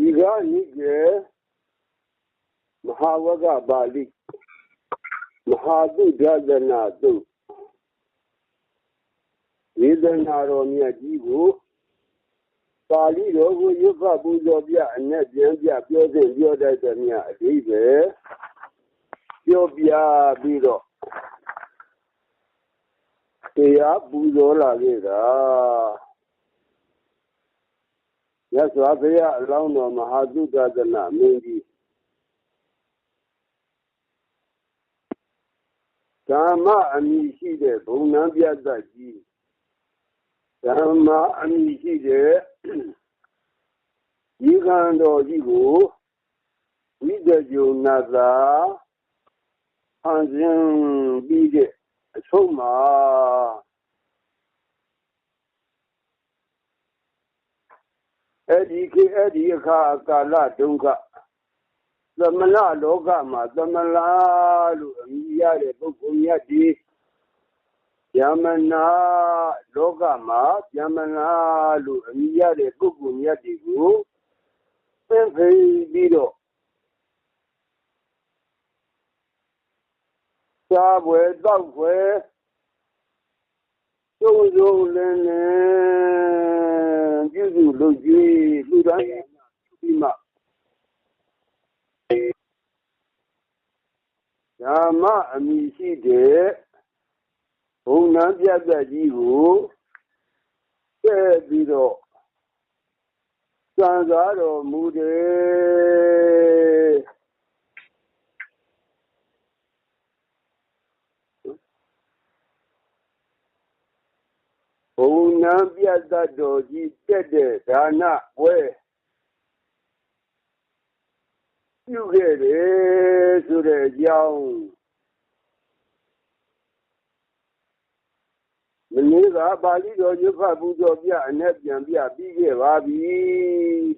ဒီကနိကေမဟာဝကပါဠိမဟာတုဒသနာတုဝေဒနာတော်မြတ်ကြီးကိုပါဠိတော်ကိုရွတ်ဖတ်ပူဇော်ပြအ내ပြန်ပြပြောစဉ်ပြောတတ်တဲ့မြတ်အဓိပ္ပာယ်ပြောပြပြီးတော့တရားပူဇော်လာခဲ့တာ ရသော်ဘုရားအလောင်းတော်မဟာသုဒသနာမင်းကြီးဓမ္မအမိရှိတဲ့ဘုံနံပြတ်ကြီးဓမ္မအမိရှိတဲ့ဒီကံတော်ကြီးကိုဝိဇ္ဇယုံနာသာအန်စဉ်ပြီးတဲ့အဆုံးမှာ အဲ့ဒီခေအဲ့ဒီအခါကာလဒုက္ခသမလလောကမှာသမလာလို့အမည်ရတဲ့ပုဂ္ဂိုလ်မြတ်ဒီယမနာလောကမှာယမနာလို့အမည်ရတဲ့ပုဂ္ဂိုလ်မြတ်ဒီကိုသင်ဖေးပြီးတော့စားပွဲတောက်ပွဲ ကျုံကျုံလင်းလင်းပြုစုလုပ်ကြည့်လူတိုင်းဒီမှာဓမ္မအမိရှိတဲ့ဘုံနံပြတ်သက်ကြီးကိုကျဲပြီးတော့စံစားတော်မူတယ် ဘုံနံပြတ်သက်တော်ကြီးတက်တဲ့ဒါနပွဲပြုခဲ့တယ်ဆိုတဲ့အကြောင်းမနေ့ကပါဠိတော်ရွတ်ဖတ်ပူဇော်ပြအ내ပြန်ပြပြီးခဲ့ပါပြီ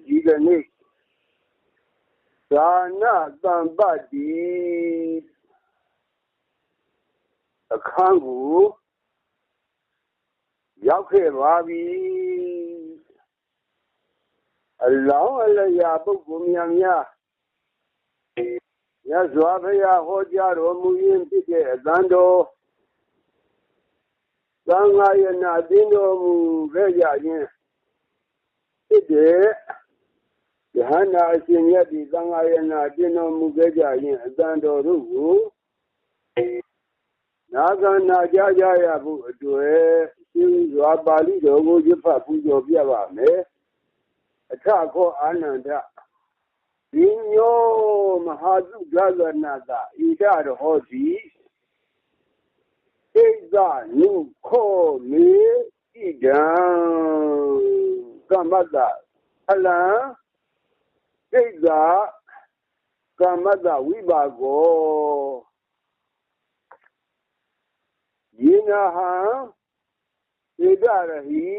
ဒီကနေ့သာနာတံပတ္တိအခန်းကို ရောက်ခဲ့ပါပြီအလောင်းအလျာပုဂ္ဂိုလ်များများမြတ်စွာဘုရားဟောကြားတော်မူရင်းဖြစ်တဲ့အတန်တော်သံဃာယနာတင်းတော်မူခဲ့ကြခြင်းဖြစ်တဲ့ယဟန္တာအရှင်မြတ်ဒီသံဃာယနာတင်းတော်မူခဲ့ကြခြင်းအတန်တော်တို့ကို နာဂနာကြကြရဖို့အတွေ့ရှင်စွာပါဠိတော်ကိုရွတ်ဖတ်ပူဇော်ပြပါမယ်အထခောအာနန္ဒဒီညောမဟာသုဒသနာတာဣဒရဟောတိဣဇနုခောမေဣဒံကမ္မတအလံဣဇကမ္မတဝိပါကော ယေနဟံဣဒရဟိ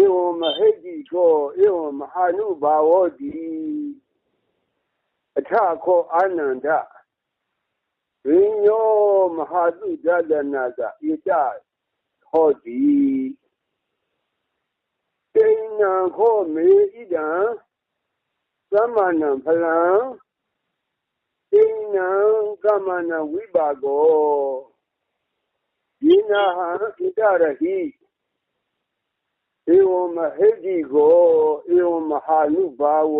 ဧဝမဟိတိကောဧဝမဟာနုဘာဝတိအထခောအာနန္ဒဝိညောမဟာတုဒဒနာကဣတဟောတိတေနံခောမေဣဒံသမဏံဖလံတေနံကမဏဝိပါကော ယေနဟံဣတရဟိဧဝမဟိတိကိုဧဝမဟာနုဘာဝ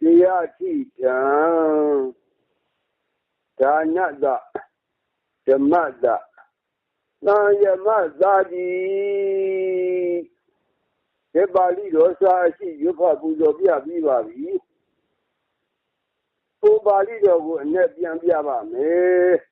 တရားတိတံဒါနတဓမ္မတသံယမသာတိဒီပါဠိတော်စာအရှိရွတ်ဖတ်ပူဇော်ပြပြီးပါပြီ။ဟိုပါဠိတော်ကိုအ내ပြန်ပြပါမယ်။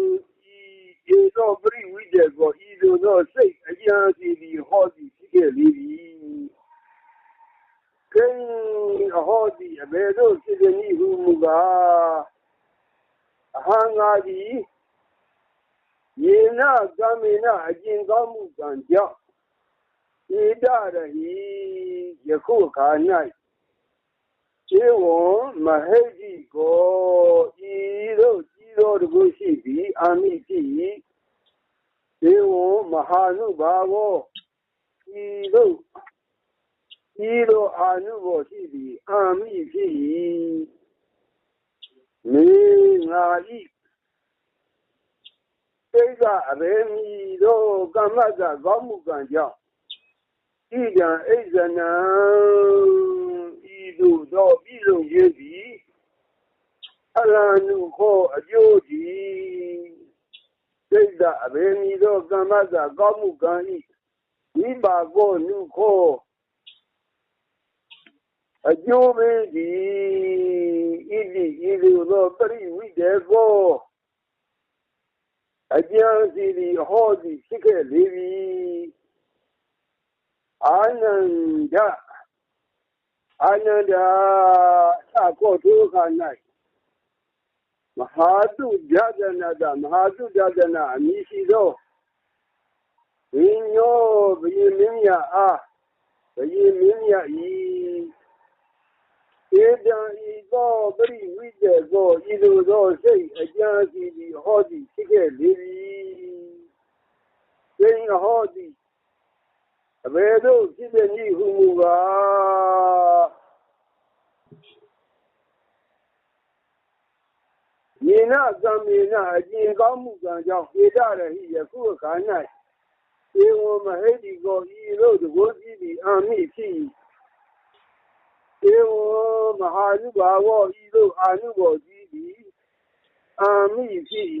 သနာတမဟာတုဒသနာအမိရှိသောရိညောဘယင်းမင်းမြအားဘယင်းမင်းမြဤဧတံဤသောပရိဝိဒေကိုဤသို့သောစိတ်အကြံစီသည်ဟောသည်ဖြစ်ခဲ့လေသည်ကိဉ္အဟောတိအဘယ်သို့ဖြစ်သည်နည်းဟုမူကားအဟံငါသည်ယေနကမေနအကျင့်ကောင်းမှုကံကြောင့်ဣဒရဟိယခုအခါ၌ခြေဝံမဟိတိကိုဤသို့ကြီး သောတကုရှိသည်အာမိဖြစ်၏ခြေဝံမဟာနုဘာဝဤသို့ဤသို့အာနုဘောရှိသည်အာမိဖြစ်၏မေငါဤသိကအရေမီတို့ကမ္မကကောင်းမှုကံကြောင့်ဣဒံဣဇနံဤသို့သောပြည်လုံးရေးသည် အလန္နုခောအကျိုးသည်သိကအရေမီတို့ကမ္မကကောင်းမှုကံဤဝိပါကောနုခောအကျိုးပေးသည်ဣတိဤသို့သောပရိဝိတေကောအကျံစီသည်ဟောသည်ဖြစ်ခဲ့လေပြီအာနန္ဒအာနန္ဒာအကောဒုက္ခ၌ မဟာတုဒဒနာတမဟာတုဒဒနာအမည်ရှိသောဝိညောဘယင်းမင်းမြအားဘယင်းမင်းမြဤဧတံဤသောပရိဝိတေသောဤလိုသောစိတ်အကြံစီသည်ဟောသည်ဖြစ်ခဲ့လေပြီစိတ်ဟောသည်အဘယ်သို့ဖြစ်တဲ့ဤဟုမူကား ယေနကံမေနအကျင့်ကောင်းမှုကံကြောင့်ဧတရဟိယခုအခါ၌ဧဝမဟိတိကိုဤလိုတကိုးကြည့်သည်အာမိဖြစ်၏ဧဝမဟာနုဘာဝဤသို့အာနုဘောကြီးသည်အာမိဖြစ်၏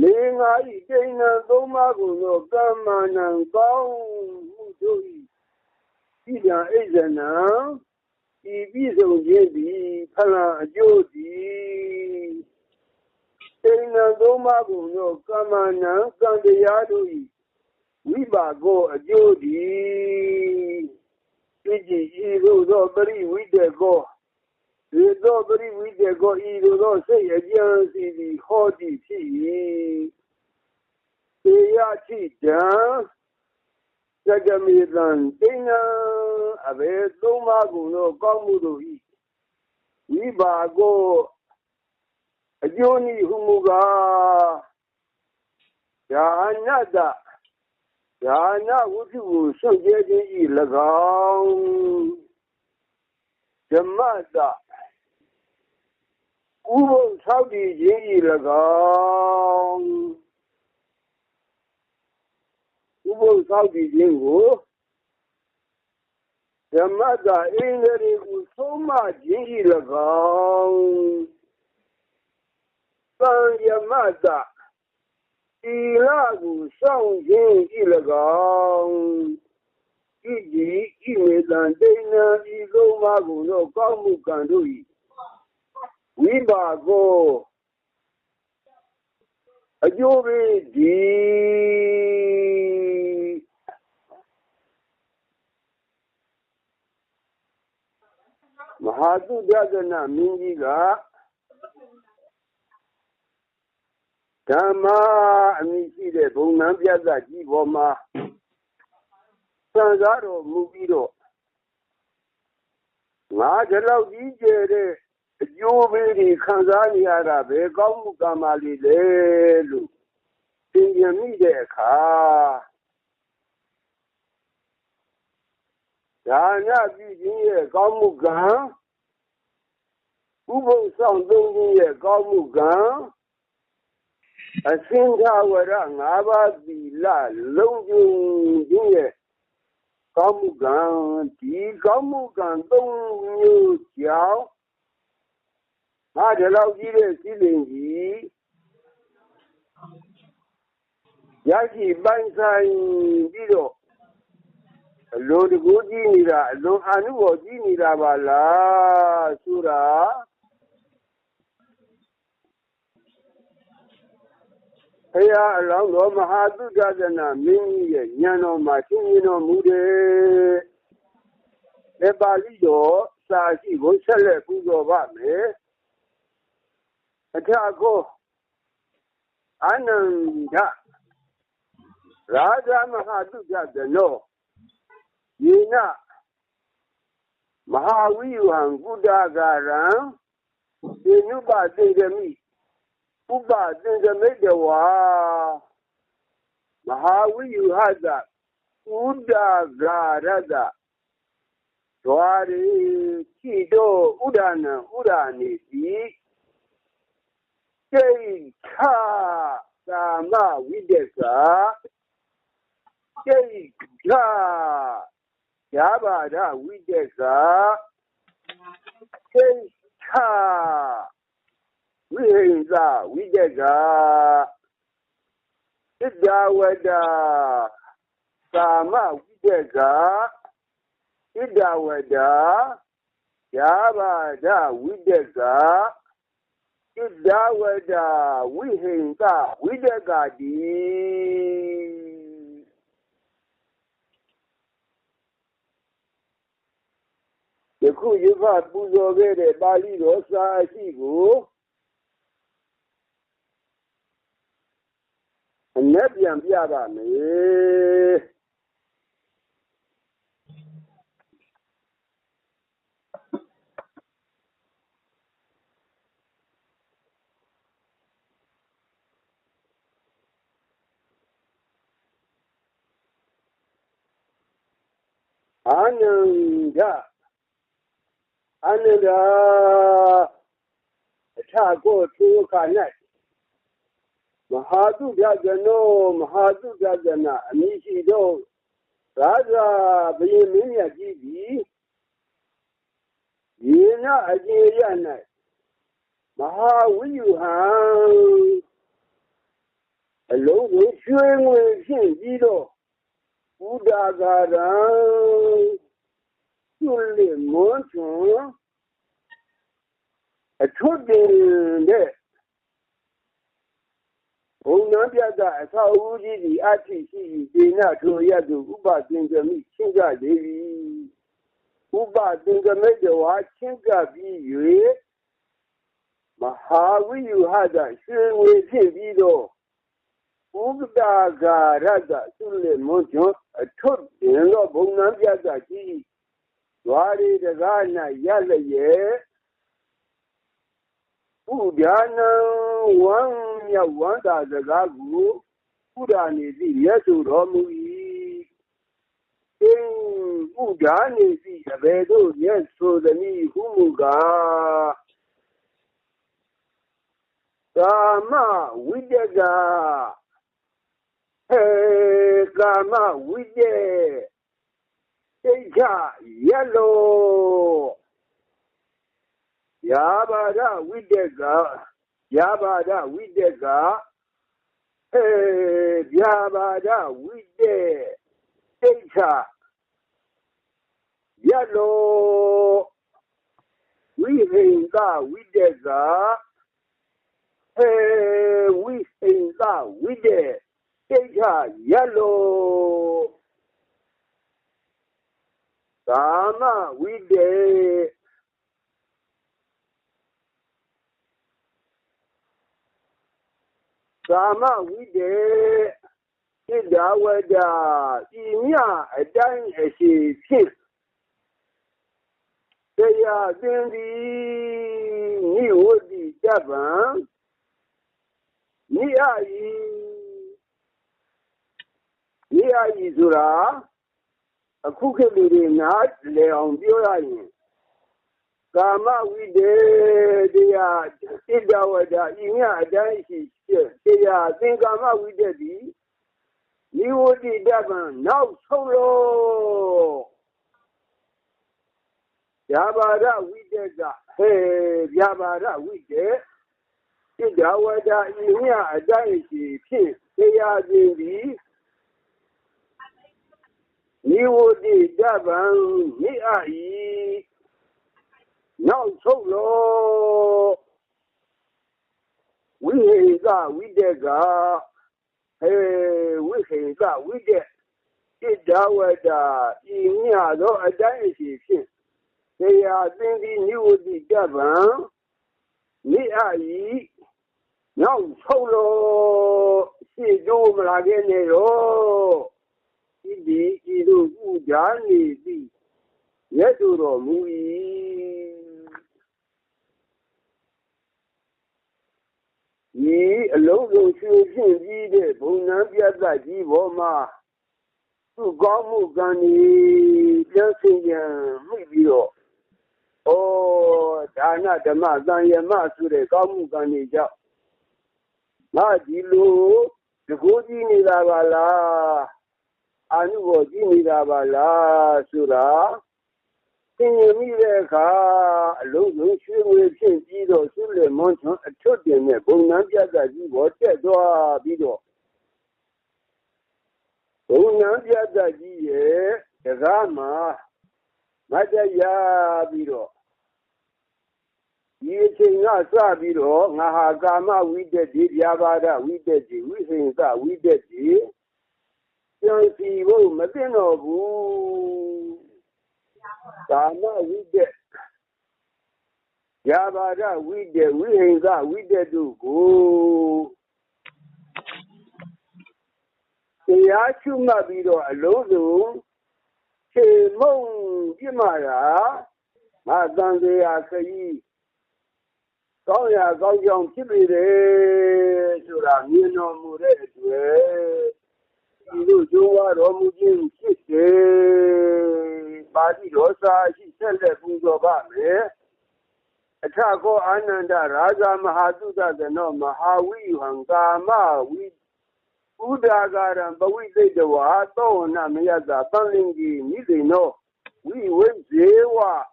လေငါဤတိဏံသုံးပါးကိုသောကမ္မနံကောင်းမှုတို့၏ဤတံဣဇနံ ဤပြည့်စုံခြင်းသည်ဖလံအကျိုးသည်တိဏံသုံးပါးကိုသောကမ္မနံကံတရားတို့၏ဝိပါကောအကျိုးသည်ဣတိဤသို့သောပရိဝိတေကောဤသို့ပရိဝိတေကောဤသို့သောစိတ်အကျဉ်းစီသည်ဟောသည်ဖြစ်၏သေယတိတံ သကမေတံတိဏံအဘေသုံးပါးကုန်သောကောင်းမှုတို့၏ဝိပါကောအကျိုးနည်းဟုမူကားယာနတဒါနဝတ္ထုကိုစွန့်ကြဲခြင်းဤ၎င်းဓမ္မတဥပုသောက်တည်ခြင်းဤ၎င်း ဥပုသောက်တည်ခြင်းကိုဓမ္မတအင်းတွေကိုသုံးမခြင်းဤ၎င်းသံယမတသီလကိုစောင့်ခြင်းဤ၎င်းဤဒီဤဝေဒံဒိဏဤသုံးပါးကိုသောကောင်းမှုကံတို့၏ဝိပါကော အကျိုးပေးဒီမဟာသုဒ္ဒနာမင်းကြီးကဓမ္မအမိရှိတဲ့ဘုံနံပြတ်ကြီးပေါ်မှာစံစားတော်မူပြီးတော့ငါဒီလောက်ကြီးကျယ်တဲ့ အကျိုးပေးတွေခံစားနေရတာပဲကောင်းမှုကံပါလေလေလို့သင်ပြန်မိတဲ့အခါဒါနပြုခြင်းရဲ့ကောင်းမှုကံဥပုသ်ဆောင်သုံးခြင်းရဲ့ကောင်းမှုကံအစင်္ဃဝရ၅ပါးသီလလုံးကျုံခြင်းရဲ့ကောင်းမှုကံဒီကောင်းမှုကံသုံးမျိုးကြောင့် ငါဒီလောက်ကြီးတဲ့စီလင်ကြီးရရှိပိုင်ဆိုင်ပြီးတော့အလိုတကူကြည့်နေတာအလွန်အာနုဘောကြည့်နေတာပါလားဆိုတာဘုရားအလောင်းတော်မဟာသုဒ္ဓဇနာမင်းကြီးရဲ့ဉာဏ်တော်မှာရှင်းပြတော်မူတယ်ေပါဠိတော်စာရှိကိုဆက်လက်ပူဇော်ပါမယ် Atago ananda Radha Mahaduja Dano Yina Mahawiwan Gudagaran Inuba Dingami Uba Dingami Dewa Mahawiyu Hada Udagarada Twari Kido Udana Udani Dik စိတ်ခသာမဝိတ္တကစိတ်ခရပါဒဝိတ္တကစိတ်ခဝိဟိံသဝိတ္တကဣဒ္ဓဝဒသာမဝိတ္တကဣဒ္ဓဝဒရပါဒဝိ တ္တကဣဒဝဒဝိဟိံကဝိဒကတိယခုယဖပူဇော်ခဲ့တဲ့ပါဠိတော်စာအရှိကိုအနက်ပြန်ပြပါမယ် အာနန္ဒအာနန္ဒအထကိုသူခ၌မဟာတုပြဇနောမဟာတုပြဇနာအမိရှိသောရာဇာဘယင်းမင်းမြတ်ကြီးသည်ယေနအကျေရ၌မဟာဝိယဟံအလုံးကိုရွှေငွေဖြင့်ပြီးတော့ Kúdàgàràn tí o lè mọ́ tún ẹ̀tọ́ dẹ̀. Òun náà bí àgbà ẹ̀ka owó rírì àti ìṣiyì ìgbé náà tó yàtọ̀ Uba Dingami Chinga lérí. Uba Dingami Jẹ̀wá Chinga bí ìwé. Màháwíyù Hàdà ṣé wọ́n ṣèbí lọ. ဥပသင်္ကမိတဝါချင်းကြပြီး၍မဟာဝိယဟတရွှေငွေဖြစ်ပြီးတော့ဥပဒါဂါရတသုလေမွန်ချွန်အထွတ်တင်တော့ဘုံနံပြတ်တာကြီးဝါရီတကား၌ရလျက်ဥဒါနံဝံမြဝန္တာစကားကိုဥဒါနေသည့်ရဆိုတော်မူ၏အင်းဥဒါနေသည့်အဘယ်သို့ရဆိုသည်ဟုမူကားကာမဝိတ္တက ကာမဝိတ္တစိတ်ချရလို့ယာဘာဒဝိတ္တကယာဘာဒဝိတ္တကအဲယာဘာဒဝိတ္တစိတ်ချရလို့ဝိဟိန္တဝိတ္တကအဲဝိဟိန္တဝိတ္တ Ella yellow. Sama we. Sama we day. Weda inya edan esi sif. Seya dindi ni wodi daban. Ni ayi ရှိဖြစ်တရားသင်သည်နိဝတိတပံနိအယီနိအယီဆိုတာအခုခေတ်လူတွေနားလည်အောင်ပြောရရင်ကာမဝိတေတရားစိတ်တော်ဝဒဤမြအတိုင်းရှိတရားသင်္ကာမဝိတေသည်နိဝတိတပံနောက်ဆုံးလို့ဗျာပါဒဝိတေကဟေဗျာပါဒဝိတေစိတ်တော်ဝဒဤမြအတိုင်းရှိဖြစ်တရားခြင်းသည် နိဝတိတပံမိအာဤနောက်ဆုံးလို့ဝိဟိကဝိတကဟေဝိဟိကဝိတဣဒဝဒဤမြသောအတိုင်းအစီဖြင့်တေယာသင်္တိနိဝတိတဗံမိအာယီနောက်ဆုံးလို့ရှေ့ကျိုးမလာခဲ့နဲ့တော့ ဤဒီဤတို့ဥဒါနေသည်ရက်သူတော်မူ၏ဤအလုံးစုံရွှေဖြင့်ပြီးတဲ့ဘုံနှံပြတ်သက်ကြီးပေါ်မှာသူကောင်းမှုကံဤပြန်ဆင်ပြန်မိပြီးတော့ဩဒါနဓမ္မသံယမဆိုတဲ့ကောင်းမှုကံတွေကြောင့်ငါဒီလိုတကိုးကြည့်နေတာပါလား အာနုဘောကြည့်နေတာပါလားဆိုတာသင်ရင်မိတဲ့အခါအလုံးစုံရွှေငွေဖြင့်ပြီးတော့ဆုလေမွန်ချွန်အထွတ်တင်တဲ့ဘုံနှံပြတ်သက်ကြီးပေါ်တက်သွားပြီးတော့ဘုံနှံပြတ်သက်ကြီးရဲ့တကားမှာမတရားပြီးတော့ဒီအချိန်ကစပြီးတော့ငါဟာကာမဝိတ္တိဗျာပါဒဝိတ္တိဝိဟိင်္စဝိတ္တိ ကြံစီဖို့မသိတော့ဘူးကာမဝိတ္တိဗျာပါဒဝိတ္တိဝိဟိင်္စဝိတ္တိတို့ကိုတရားချွတ်မှတ်ပြီးတော့အလုံးစုံခြေမုံပြစ်မှာတာငါတန်တရားခကြီးကောင်းရာကောင်းကြောင်းဖြစ်ပေတယ်ဆိုတာမြင်တော်မူတဲ့အတွက် ìlú òjò wà rọmúdí ìkíṣe parí lọ́sà ṣiṣẹ́lẹ̀ fún ìjọba rẹ̀. ẹ̀ka kọ́ ananda raza mahadu daga náà mahawi hanga mahawi kuda garan ba wi zai da wa tsawon na mai ya zaben lingi ni zai no wi wai zewa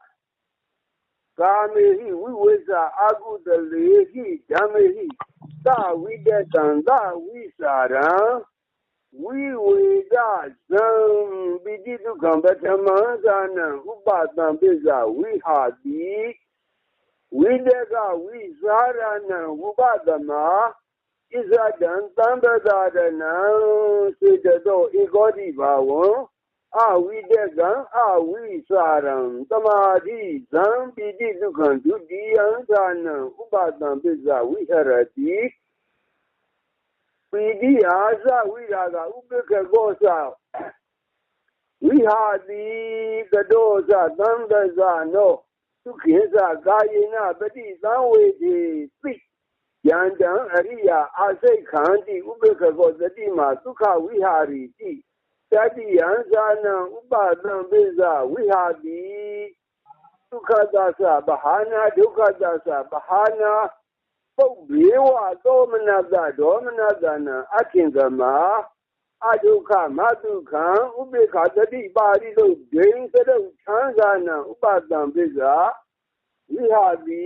kamehi wi wai za agu da lehi wi da kan za wi saran ဝါသောနမယတသံလင်ကြီးမိသိနောဝိဝိဇေဝကာမေဟိဝိဝိဇာအာကုတလေဟိဓမ္မေဟိသဝိတတံသဝိစာရံဝိဝေဒဇံပိတိဒုက္ခံပထမဇာနံဥပတံပိဇာဝိဟာတိဝိတကဝိစာရဏံဥပတမဣဇဒံသံပဒါရဏံစေတသောဧကောတိဘာဝံအဝိတကံအဝိစာရံတမာတိဇံပိတိဒုက္ခံဒုတိယံဇာနံဥပတံပစ္စဝိဟရတိ ပိတိအာဇဝိရာဂဥပ္ပကကောသဝိဟာတိကတောဇသံသဇနောသုခေဇကာယေနပတိသံဝေတိပိယန္တံအရိယာအာစိတ်ခန္တိဥပ္ပကကောသတိမှာသုခဝိဟာရီတိတတိယံဇာနံဥပသံပိဇဝိဟာတိဒုက္ခသသဗဟာနာဒုက္ခသသဗဟာနာ ပုတ်ဘေဝသောမနတဒေါမနတနာအခင်ကမအဒုက္ခမတုခံဥပေက္ခတတိပါရိလို့ဒိန်စရုပ်ချမ်းသာနံဥပတံပိဇဝိဟာတိ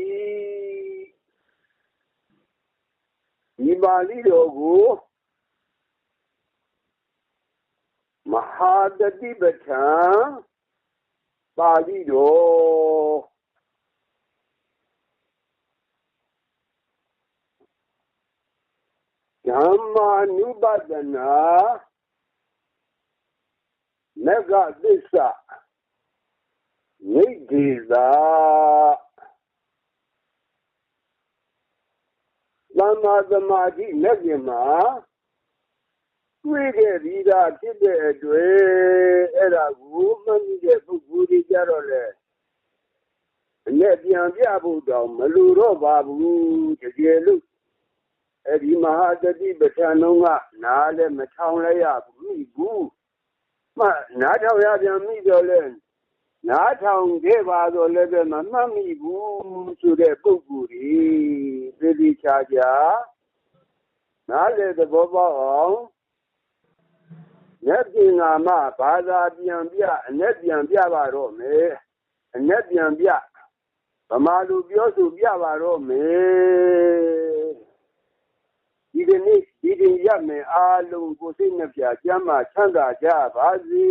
ဒီပါဠိတော်ကိုမဟာတတိပဋ္ဌာန်ပါဠိတော် ဓမ္မာနုပဒနာမဂ္ဂသစ္စာနိဒိသာသမ္မာသမာဓိလက်ပြင်မှာတွေ့ခဲ့ပြီးသားဖြစ်တဲ့အတွက်အဲ့ဒါကိုမှတ်မိတဲ့ပုဂ္ဂိုလ်တွေကြတော့လေအနဲ့ပြန်ပြဖို့တောင်မလိုတော့ပါဘူးတကယ်လို့ အဲ့ဒီမဟာတတိပဋ္ဌာန်ကနားလည်းမထောင်လိုက်ရဘူးဘူးမှနားထောင်ရပြန်မိတော့လဲနားထောင်ခဲ့ပါတော့လည်းပဲမမှတ်မိဘူးဆိုတဲ့ပုဂ္ဂိုလ်တွေသေသေးချာချာနားလေသဘောပေါက်အောင်ညက်ပြင်နာမဘာသာပြန်ပြအ내ပြန်ပြပါတော့မယ်အ내ပြန်ပြဗမာလူပြောဆိုပြပါတော့မယ် ဒီကနေ့ဒီတင်ရမယ်အားလုံးကိုစိတ်နှပြကျမ်းမာချမ်းသာကြပါစေ